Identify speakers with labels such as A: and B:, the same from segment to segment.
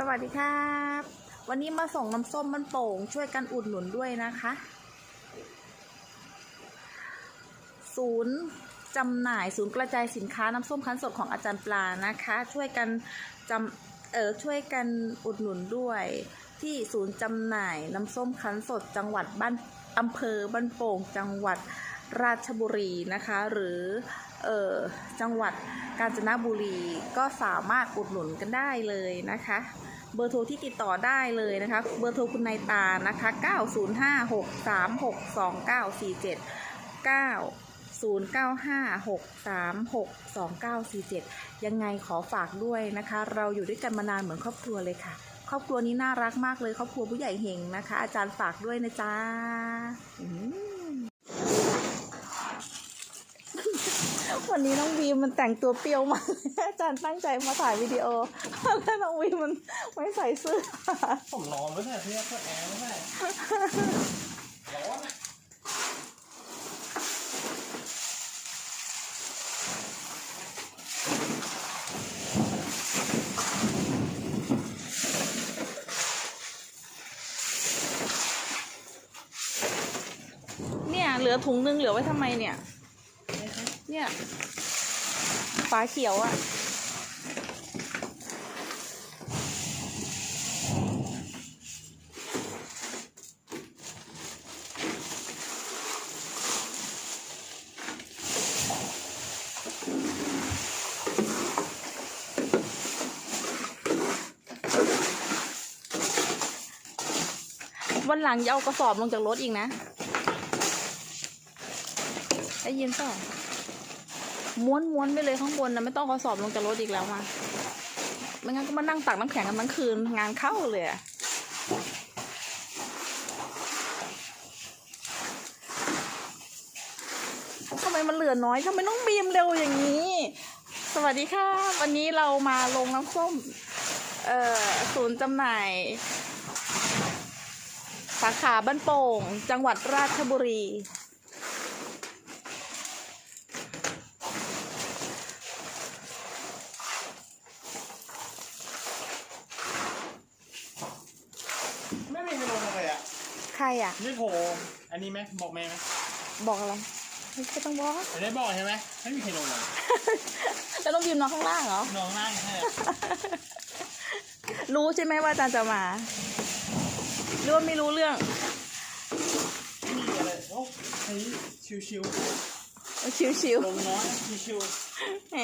A: สวัสดีครับ วันนี้มาส่งน้ำส้มมันโป่ง ช่วยกันอุดหนุนด้วยนะคะ ศูนย์จำหน่ายศูนย์กระจายสินค้าน้ำส้มคั้นสดของอาจารย์ปลานะคะ ช่วยกันจำเออช่วยกันอุดหนุนด้วย ที่ศูนย์จำหน่ายน้ำส้มคั้นสดจังหวัดบ้าน อำเภอบ้านโป่งจังหวัดราชบุรีนะคะ หรือเออจังหวัดกาญจนบุรีก็สามารถอุดหนุนกันได้เลยนะคะ เบอร์โทรที่ติดต่อได้เลยนะคะ เบอร์โทรคุณนายตานะคะ 905-636-2947 90956362947 ยังไงขอฝากด้วยนะคะ เราอยู่ด้วยกันมานานเหมือนครอบครัวเลยค่ะ ครอบครัวนี้น่ารักมากเลย ครอบครัวผู้ใหญ่เฮงนะคะ อาจารย์ฝากด้วยนะจ๊ะวันนี้น้องวีมันแต่งตัวเปรี้ยวมากอาจารย์ตั้งใจมาถ่ายวิดีโอแล้วน้องวีมันไม่ใส่เสื้อ
B: ผมร้อนไม่ใช่พี่เปิดแอร์ไม่ใช่ร้อนอะ
A: เนี่ยเหลือถุงนึงเหลือไว้ทำไมเนี่ย เนี่ยฝาเขียวอะวันหลังอย่าเอากระสอบลงจากรถอีกนะ ได้ยินเปล่าม้วนม้วนไปเลยข้างบนนะไม่ต้องกระสอบลงจากรถอีกแล้วมาไม่งั้นก็มานั่งตักน้ำแข็งกันทั้งคืนงานเข้าเลยอะทำไมมันเหลือน้อยทำไมต้องบีมเร็วอย่างนี้ สวัสดีค่ะ วันนี้เรามาลงน้ำส้ม เอ่อศูนย์จำหน่าย สาขาบ้านโป่ง จังหวัดราชบุรี
B: ไม่มีใครลงมาเลยอะ
A: ใครอะ
B: นี่โทรอันนี้ไหมบอกแม่ไหม
A: บอกอะไรไม่ต้องบอก
B: อันนี้บอกใช่ไหมไม่มีใครลงเลย
A: แล้วต้องพิมพ์น้องข้างล่างเหรอ
B: น้องนั่งแค่
A: รู้ใช่ไหมว่าอาจารย์จะมาหรือว่าไม่รู้เรื่อง
B: ไม่มีอะไรโอ้ใช้ชิว
A: ชิว
B: ๆลงน้อยชิว
A: ๆแหม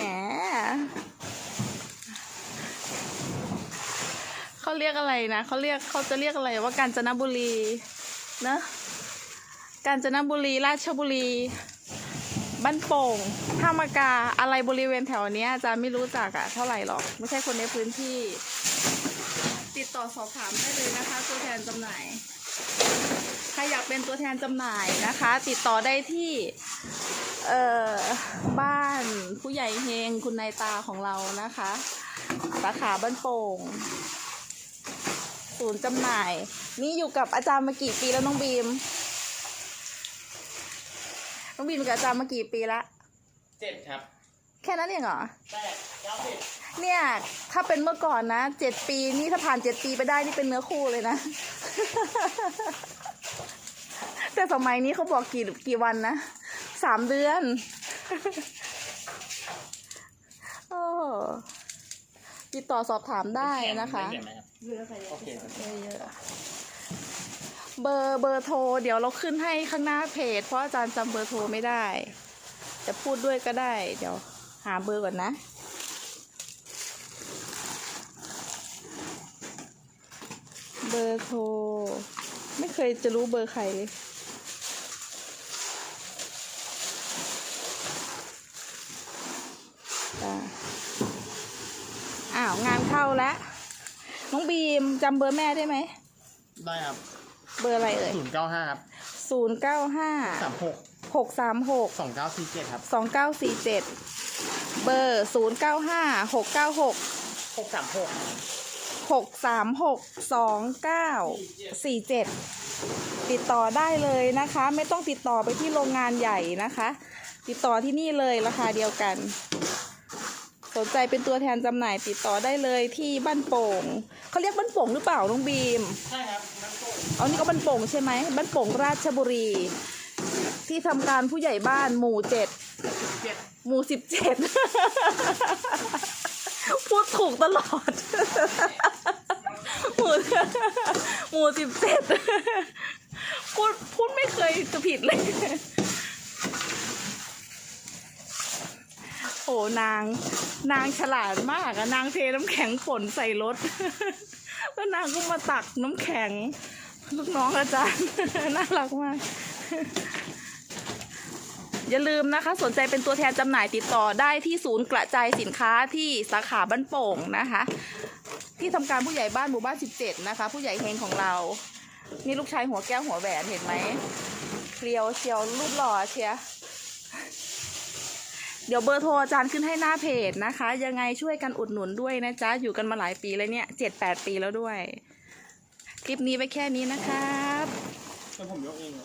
A: เขาเรียกอะไรนะเขาเรียกเขาจะเรียกอะไรว่ากาญจนบุรี เนะกาญจนบุรี ราชบุรี บ้านโป่งท่ามากา อะไรบริเวณแถวเนี้ยจารย์ไม่รู้จักอะเท่าไหร่หรอก ไม่ใช่คนในพื้นที่ ติดต่อสอบถามได้เลยนะคะ ตัวแทนจำหน่าย ใครอยากเป็นตัวแทนจำหน่ายนะคะ ติดต่อได้ที่เอ่อบ้านผู้ใหญ่เฮงคุณนายตาของเรานะคะ สาขาบ้านโป่ง ศูนย์จำหน่าย นี่อยู่กับอาจารย์มากี่ปีแล้วน้องบีม น้องบีมอยู่กับอาจารย์มากี่ปีละ
B: ๆเจ็ดครับ
A: แค่นั้นเองเหรอ
B: แปดเก้าสิบ
A: เนี่ย ถ้าเป็นเมื่อก่อนนะเจ็ดปีนี่ถ้าผ่านเจ็ดปีไปได้นี่เป็นเนื้อคู่เลยนะ แต่สมัยนี้เขาบอกกี่กี่วันนะสามเดือน โอ้ ติดต่อสอบถามได้นะคะ
B: เห็นไหมครับโอเคครับ
A: เยอะๆเบอร์เบอร์โทร เดี๋ยวเราขึ้นให้ข้างหน้าเพจ เพราะอาจารย์จำเบอร์โทรไม่ได้ จะพูดด้วยก็ได้ เดี๋ยวหาเบอร์ก่อนนะ เบอร์โทร ไม่เคยจะรู้เบอร์ใครเลย จ้ะอ้าว งาน เข้าแล้วน้องบีมจำเบอร์แม่ได้ไหม
B: ได้ครับ
A: เบอร์อะไรเอ่ย
B: ศูนย์เก้าห้าครับ
A: ศูนย์เก้าห้า
B: สามหก
A: หกสามหก
B: สองเก้าสี่เจ็ดครับ
A: สองเก้าสี่เจ็ดเบอร์ศูนย์เก้าห้าหกเก้าหก
B: หกสามหก
A: หกสามหกสองเก้าสี่เจ็ดติดต่อได้เลยนะคะ ไม่ต้องติดต่อไปที่โรงงานใหญ่นะคะ ติดต่อที่นี่เลยราคาเดียวกัน สนใจเป็นตัวแทนจำหน่ายติดต่อได้เลยที่บ้านโป่งเขาเรียกบ้านโป่งหรือเปล่าน้องบีม
B: ใช่ครับน้ำโป่ง
A: เอานี่ก็บ้านโป่งใช่ไหมบ้านโป่งราชบุรี ที่ทำการผู้ใหญ่บ้านหมู่เจ็ด
B: เจ็ด
A: หมู่สิบเจ็ดพูดถูกตลอด หมู่หมู่สิบเจ็ดพูดพูดไม่เคยจะผิดเลย โอ้ นาง นางฉลาดมากอะนางเทน้ำแข็งฝนใส่รถ แล้วนางก็มาตักน้ำแข็ง ลูกน้องอาจารย์ น่ารักมาก อย่าลืมนะคะ สนใจเป็นตัวแทนจำหน่ายติดต่อได้ที่ศูนย์กระจายสินค้าที่สาขาบ้านโป่งนะคะ ที่ทำการผู้ใหญ่บ้านหมู่บ้าน 17 นะคะ ผู้ใหญ่เฮงของเรา นี่ลูกชายหัวแก้วหัวแหวนเห็นไหมเคลียวเชียวรูปหล่อเชีย เดี๋ยวเบอร์โทรอาจารย์ขึ้นให้หน้าเพจนะคะ ยังไงช่วยกันอุดหนุนด้วยนะจ๊ะ อยู่กันมาหลายปีแล้วเนี่ยเจ็ดแปดปีแล้วด้วย คลิปนี้ไปแค่นี้นะครับ
B: แล้วผมยกเองเหรอ